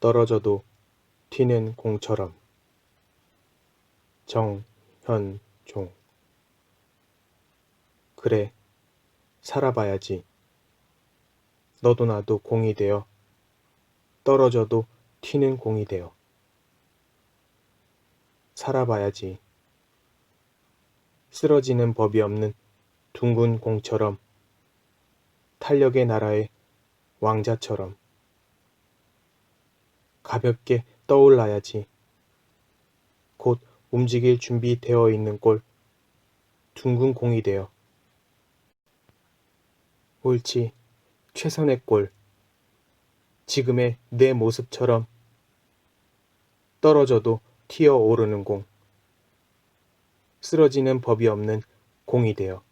떨어져도 튀는 공처럼. 정현종. 그래 살아봐야지. 너도 나도 공이 되어 떨어져도 튀는 공이 되어 살아봐야지. 쓰러지는 법이 없는 둥근 공처럼 탄력의 나라의 왕자처럼 가볍게 떠올라야지. 곧 움직일 준비되어 있는 골, 둥근 공이 되어. 옳지, 최선의 골. 지금의 내 모습처럼 떨어져도 튀어 오르는 공. 쓰러지는 법이 없는 공이 되어.